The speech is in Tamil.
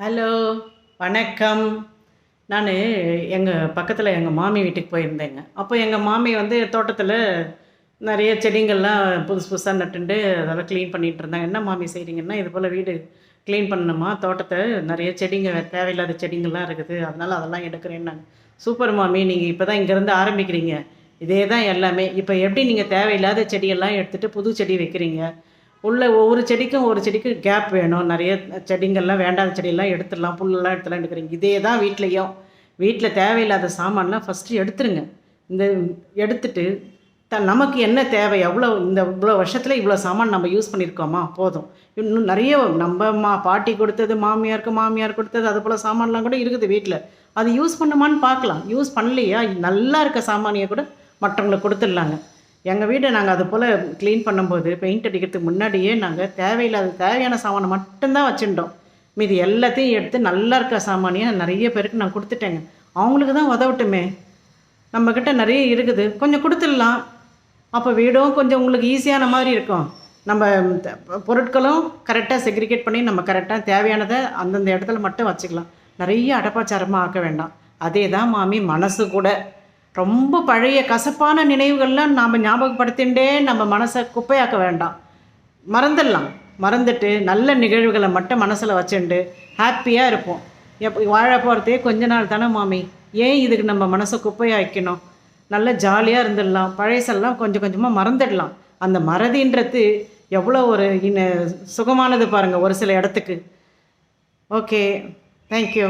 ஹலோ வணக்கம். நான் எங்கள் பக்கத்தில் எங்கள் மாமி வீட்டுக்கு போயிருந்தேங்க. அப்போ எங்கள் மாமி வந்து தோட்டத்தில் நிறைய செடிங்கள்லாம் புதுசு புதுசாக நட்டுண்டு அதெல்லாம் க்ளீன் பண்ணிகிட்டு இருந்தாங்க. என்ன மாமி செய்கிறீங்கன்னா இது போல் வீடு க்ளீன் பண்ணணுமா? தோட்டத்தை நிறைய செடிங்க தேவையில்லாத செடிங்கள்லாம் இருக்குது. அதனால் அதெல்லாம் எடுக்கிறேன்னாங்க சூப்பர் மாமி நீங்கள் இப்போ தான் இங்கேருந்து ஆரம்பிக்கிறீங்க. இதே தான் எல்லாமே. இப்போ எப்படி நீங்கள் தேவையில்லாத செடியெல்லாம் எடுத்துகிட்டு புது செடி வைக்கிறீங்க? உள்ள ஒவ்வொரு செடிக்கும் ஒரு செடிக்கு கேப் வேணும். நிறைய செடிங்கள்லாம் வேண்டாத செடியெல்லாம் எடுத்துடலாம். புல்லெல்லாம் எடுத்துலாம் எடுக்கிறீங்க இதே தான் வீட்லேயும். வீட்டில் தேவையில்லாத சாமான்லாம் ஃபஸ்ட்டு எடுத்துருங்க. இந்த எடுத்துட்டு த நமக்கு என்ன தேவை? எவ்வளோ இந்த இவ்வளோ வருஷத்தில் இவ்வளோ சாமான் நம்ம யூஸ் பண்ணியிருக்கோமா? போதும். இன்னும் நிறைய நம்ம மா பாட்டி கொடுத்தது மாமியாருக்கு மாமியார் கொடுத்தது அது போல் சாமான்லாம் கூட இருக்குது வீட்டில் அது யூஸ் பண்ணுமான்னு பார்க்கலாம். யூஸ் பண்ணலையா? நல்லா இருக்க சாமானியை கூட மற்றவங்களுக்கு கொடுத்துடலாங்க. எங்கள் வீடை நாங்கள் அது போல் க்ளீன் பண்ணும்போது பெயிண்ட் அடிக்கிறதுக்கு முன்னாடியே நாங்கள் தேவையில்லாத தேவையான சாமானை மட்டும்தான் வச்சுட்டோம் மீதி எல்லாத்தையும் எடுத்து நல்லா இருக்க சாமானியை நிறைய பேருக்கு நான் கொடுத்துட்டேங்க. அவங்களுக்கு தான் உதவட்டுமே. நம்மக்கிட்ட நிறைய இருக்குது. கொஞ்சம் கொடுத்துடலாம். அப்போ வீடும் கொஞ்சம் உங்களுக்கு ஈஸியான மாதிரி இருக்கும். நம்ம பொருட்களும் கரெக்டாக செக்ரிகேட் பண்ணி நம்ம கரெக்டாக தேவையானதை அந்தந்த இடத்துல மட்டும் வச்சுக்கலாம். நிறைய அடப்பாச்சாரமாக ஆக்க வேண்டாம். அதே தான் மாமி மனசு கூட. ரொம்ப பழைய கசப்பான நினைவுகள்லாம் நாம் ஞாபகப்படுத்திண்டே நம்ம மனசை குப்பையாக்க வேண்டாம். மறந்துடலாம். மறந்துட்டு நல்ல நிகழ்வுகளை மட்டும் மனசில் வச்சுண்டு ஹாப்பியாக இருப்போம். எப் வாழ போகிறதே கொஞ்ச நாள் தானே மாமி? ஏன் இதுக்கு நம்ம மனசை குப்பையாக்கணும் நல்ல ஜாலியாக இருந்துடலாம். பழையசெல்லாம் கொஞ்சம் கொஞ்சமாக மறந்துடலாம். அந்த மறதின்றது எவ்வளோ ஒரு இன்ன சுகமானது பாருங்கள் ஒரு சில இடத்துக்கு. ஓகே. தேங்க்யூ